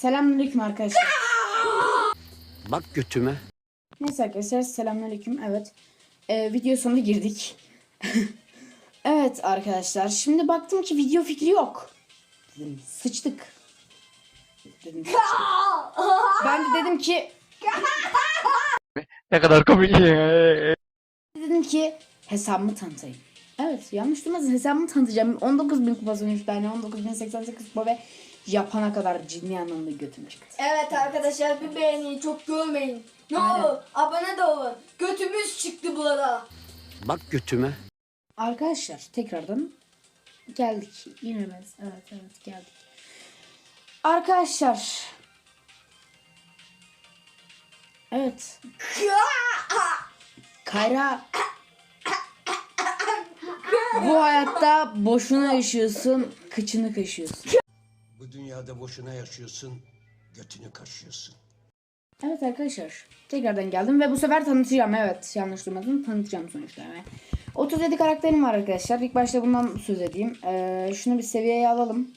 Selamünaleyküm arkadaşlar. Bak götüme. Neyse arkadaşlar selamünaleyküm. Evet. Ee, video sonuna girdik. evet arkadaşlar. Şimdi baktım ki video fikri yok. Dedim sıçtık. Dedim, sıçtık. ben de dedim ki Ne kadar komik. dedim ki hesabımı tanıtayım. Evet yanlış duymadınız hesabımı tanıtacağım. 19.000 kupa sonuç tane 19.088 kupa ve yapana kadar ciddi anlamda götüm çıktı. Evet arkadaşlar bir beğeniyi çok görmeyin. Ne Aynen. olur abone de olun. Götümüz çıktı burada. Bak götüme. Arkadaşlar tekrardan geldik. Yine ben. Evet evet geldik. Arkadaşlar. Evet. Kayra. Bu hayatta boşuna yaşıyorsun, kıçını kaşıyorsun. Dünyada boşuna yaşıyorsun, götünü kaşıyorsun. Evet arkadaşlar. Tekrardan geldim ve bu sefer tanıtacağım. Evet yanlış duymadım. Tanıtacağım sonuçta. Yani. 37 karakterim var arkadaşlar. İlk başta bundan söz edeyim. Ee, şunu bir seviyeye alalım.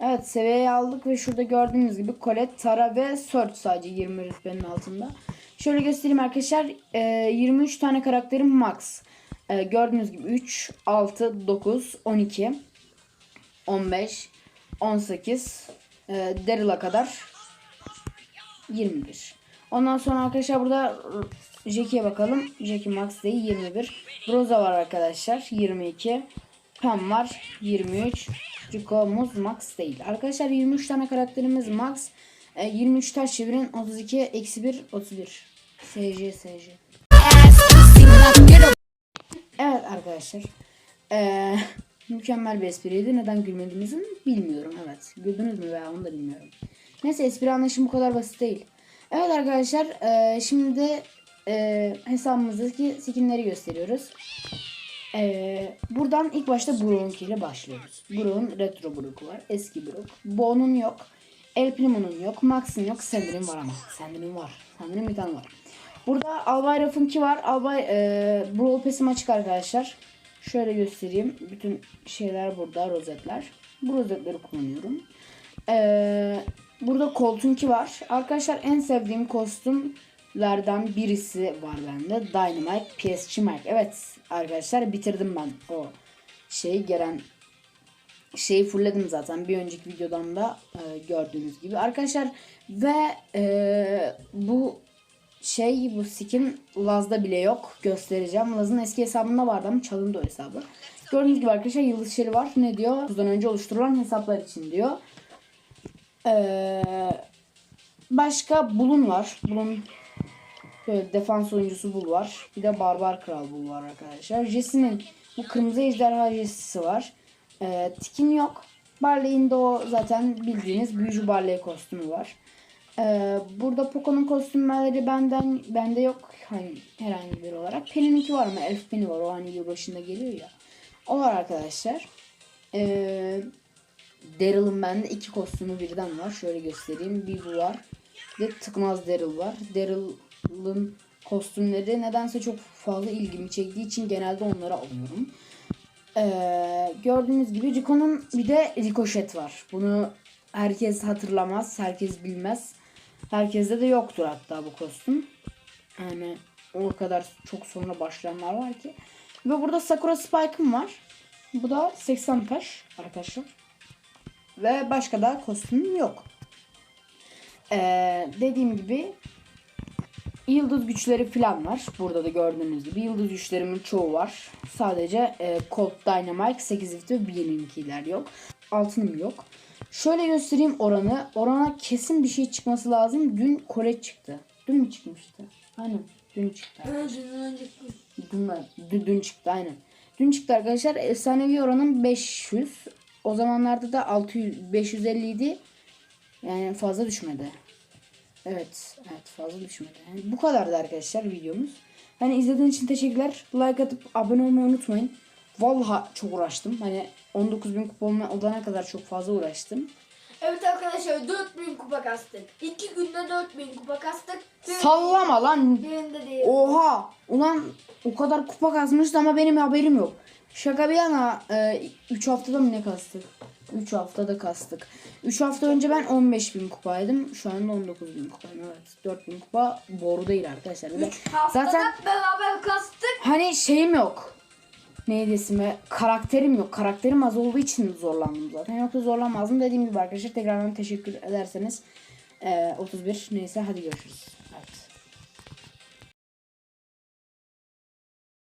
Evet seviyeye aldık ve şurada gördüğünüz gibi Colette, Tara ve Sword sadece 20 rütbenin altında. Şöyle göstereyim arkadaşlar. Ee, 23 tane karakterim max. Ee, gördüğünüz gibi 3, 6, 9, 12, 15, 18, e, Daryl'a kadar 21. Ondan sonra arkadaşlar burada e, Jackie'ye bakalım. Jackie Max değil 21. Rosa var arkadaşlar 22. Pam var 23. Rico Muz Max değil. Arkadaşlar 23 tane karakterimiz Max. E, 23 taş çevirin 32 eksi 1 31. SC SC. Evet arkadaşlar. Ee, mükemmel bir espriydi. Neden gülmediğinizi bilmiyorum. Evet. Güldünüz mü veya onu da bilmiyorum. Neyse espri anlayışım bu kadar basit değil. Evet arkadaşlar. ee, şimdi de ee, hesabımızdaki skinleri gösteriyoruz. Ee, buradan ilk başta Brook ile başlıyoruz. Brook'un retro Brook'u var. Eski Brook. Bo'nun yok. El Primo'nun yok. Max'ın yok. Sandrine var ama. Sandrine var. Sandrine bir tane var. Burada Albay Raf'ınki var. Albay e, Brawl Pass'im açık arkadaşlar. Şöyle göstereyim. Bütün şeyler burada. Rozetler. Bu rozetleri kullanıyorum. Ee, burada Colt'unki var. Arkadaşlar en sevdiğim kostümlerden birisi var bende. Dynamite PSG Mark. Evet arkadaşlar bitirdim ben o şeyi gelen şeyi fullledim zaten bir önceki videodan da e, gördüğünüz gibi. Arkadaşlar ve e, bu şey bu skin Laz'da bile yok. Göstereceğim. Laz'ın eski hesabında vardı ama çalındı o hesabı. Gördüğünüz gibi arkadaşlar yıldız şeri var. Ne diyor? Bundan önce oluşturulan hesaplar için diyor. Ee, başka Bulun var. Bulun böyle defans oyuncusu Bul var. Bir de Barbar Kral Bul var arkadaşlar. Jesse'nin bu kırmızı ejderha Jesse'si var. Ee, Tikin yok. Barley'in de o zaten bildiğiniz büyücü Barley kostümü var. Ee, burada Poco'nun kostümleri benden bende yok hani herhangi bir olarak. Penny'ninki var ama Elf Penny var. O hani yılbaşında geliyor ya. O var arkadaşlar. Ee, Daryl'ın bende iki kostümü birden var. Şöyle göstereyim. Bir bu var. Bir de tıkmaz Daryl var. Daryl'ın kostümleri nedense çok fazla ilgimi çektiği için genelde onları alıyorum. Ee, gördüğünüz gibi Rico'nun bir de Ricochet var. Bunu herkes hatırlamaz, herkes bilmez. Herkeste de yoktur hatta bu kostüm. Yani o kadar çok sonra başlayanlar var ki. Ve burada Sakura Spike'ım var. Bu da 80 taş arkadaşlar. Ve başka da kostümüm yok. Ee, dediğim gibi Yıldız güçleri falan var. Burada da gördüğünüz gibi yıldız güçlerimin çoğu var. Sadece e, Colt Dynamite 8 lift ve 1'inkiler yok. Altınım yok. Şöyle göstereyim oranı. Orana kesin bir şey çıkması lazım. Dün Colette çıktı. Dün mü çıkmıştı? Aynen. Dün çıktı. Dün, dün, dün çıktı aynen. Dün çıktı arkadaşlar. Efsanevi oranım 500. O zamanlarda da 600 550 idi. Yani fazla düşmedi. Evet, evet fazla düşmedi. Yani bu kadardı arkadaşlar videomuz. Hani izlediğiniz için teşekkürler. Like atıp abone olmayı unutmayın. Vallahi çok uğraştım. Hani 19.000 kupa olma- olana kadar çok fazla uğraştım. Evet arkadaşlar 4000 kupa kastık. 2 günde 4000 kupa kastık. Sallama lan. Birinde değil. Oha. Ulan o kadar kupa kazmıştı ama benim haberim yok. Şaka bir yana 3 haftada mı ne kastık? 3 haftada kastık. 3 hafta önce ben 15.000 kupaydım. Şu anda 19.000 kupayım. Evet. 4.000 kupa boru değil arkadaşlar. Bir de Haftada zaten beraber kastık. hani şeyim yok. Neydi ismi? Karakterim yok. Karakterim az olduğu için zorlandım zaten. Yoksa zorlanmazdım. Dediğim gibi arkadaşlar tekrardan teşekkür ederseniz. eee, 31 neyse hadi görüşürüz.